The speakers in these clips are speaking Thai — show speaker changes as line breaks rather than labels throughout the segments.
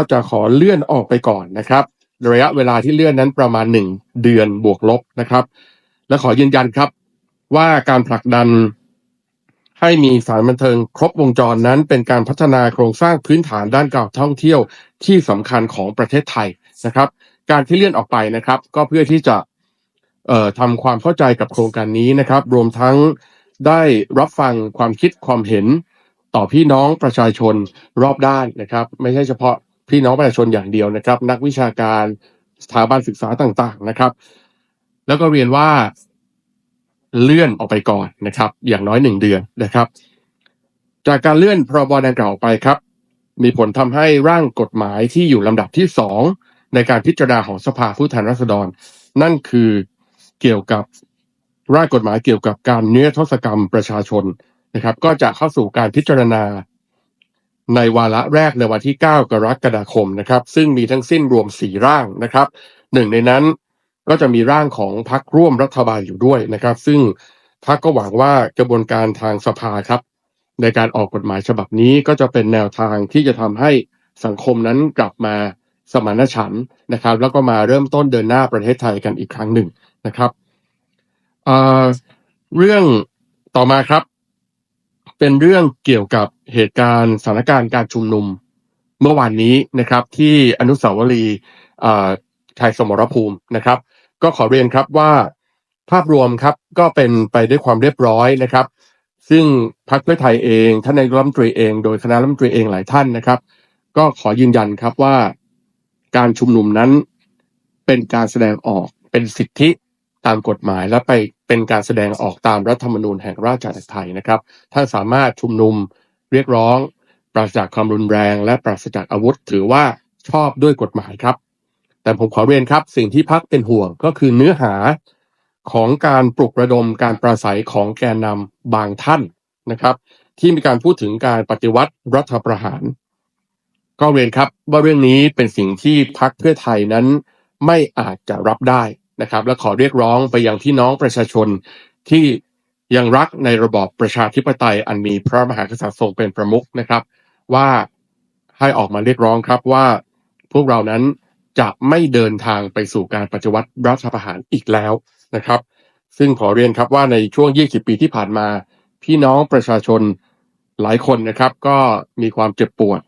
ก็จะขอเลื่อนออกไปก่อนนะครับ ระยะเวลาที่เลื่อนนั้นประมาณหนึ่งเดือนบวกลบนะครับ และขอยืนยันครับ ว่าการผลักดันให้มีสารบันเทิงครบวงจรนั้นเป็นการพัฒนาโครงสร้างพื้นฐานด้านการท่องเที่ยวที่สำคัญของประเทศไทยนะครับ การที่เลื่อนออกไปนะครับ ก็เพื่อที่จะเอ่อทำความเข้าใจกับโครงการนี้นะครับ รวมทั้งได้รับฟังความคิดความเห็นต่อพี่น้องประชาชนรอบด้านนะครับ ไม่ใช่เฉพาะ พี่น้องประชาชนอย่างเดียวนะครับ นักวิชาการสถาบันศึกษาต่างๆนะครับ แล้วก็เรียนว่าเลื่อนออกไปก่อนนะครับ อย่างน้อยหนึ่งเดือนนะครับ จากการเลื่อนพรบดังกล่าวไปครับ มีผลทำให้ร่างกฎหมายที่อยู่ลำดับที่สองในการพิจารณาของสภาผู้แทนราษฎร นั่นคือเกี่ยวกับร่างกฎหมายเกี่ยวกับการเนื้อทศกรรมประชาชนนะครับ ก็จะเข้าสู่การพิจารณา ในวาระแรกในวันที่ 9 กรกฎาคมนะครับ ซึ่งมีทั้งสิ้นรวม 4 ร่างนะครับหนึ่งในนั้นก็จะมีร่างของพรรคร่วมรัฐบาลอยู่ด้วยนะครับ ซึ่งพรรคก็หวังว่ากระบวนการทางสภาครับ ในการออกกฎหมายฉบับนี้ก็จะเป็นแนวทางที่จะทำให้สังคมนั้นกลับมาสมานฉันท์นะครับ แล้วก็มาเริ่มต้นเดินหน้าประเทศไทยกันอีกครั้งหนึ่งนะครับเเรื่องต่อมาครับ เป็นเรื่องเกี่ยวกับเหตุการณ์สถานการณ์การชุมนุมเมื่อวานนี้นะครับที่อนุสาวรีย์เอ่อชัยสมรภูมินะครับ ก็ขอเรียนครับว่าภาพรวมครับก็เป็นไปด้วยความเรียบร้อยนะครับ ซึ่งพรรคเพื่อไทยเองท่านนายกรัฐมนตรีเอง โดยคณะรัฐมนตรีเองหลายท่านนะครับ ก็ขอยืนยันครับว่าการชุมนุมนั้นเป็นการแสดงออกเป็นสิทธิตามกฎหมายและไป เป็นการแสดงออกตามรัฐธรรมนูญแห่งราชอาณาจักรไทยนะครับท่านสามารถชุมนุมเรียกร้อง ปราศจากความรุนแรง และปราศจากอาวุธ ถือว่าชอบด้วยกฎหมายครับ แต่ผมขอเรียนครับสิ่งที่พักเป็นห่วงก็คือเนื้อหาของการปลุกระดมการปราศัยของแกนนำบางท่านนะครับ ที่มีการพูดถึงการปฏิวัติรัฐประหาร ก็เรียนครับว่าเรื่องนี้เป็นสิ่งที่พักเพื่อไทยนั้นไม่อาจจะรับได้ นะครับและขอเรียกร้องไปยังพี่น้องประชาชนที่ยังรักในระบอบประชาธิปไตยอันมีพระมหากษัตริย์ทรงเป็นประมุขนะครับ ว่าให้ออกมาเรียกร้องครับว่าพวกเรานั้นจะไม่เดินทางไปสู่การปฏิวัติรัฐประหารอีกแล้วนะครับ ซึ่งขอเรียนครับว่าในช่วง 20 ปีที่ผ่านมา พี่น้องประชาชนหลายคนนะครับ ก็มีความเจ็บปวด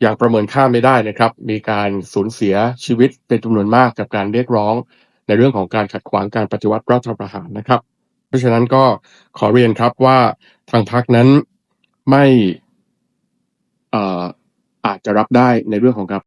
อย่างประเมินค่าไม่ได้นะครับ มีการสูญเสียชีวิตเป็นจำนวนมากกับการเรียกร้อง ในเรื่องของการขัดขวางการปฏิวัติรัฐประหารนะครับ เพราะฉะนั้นก็ขอเรียนครับว่าทางพักนั้นไม่อาจจะรับได้ในเรื่องของการ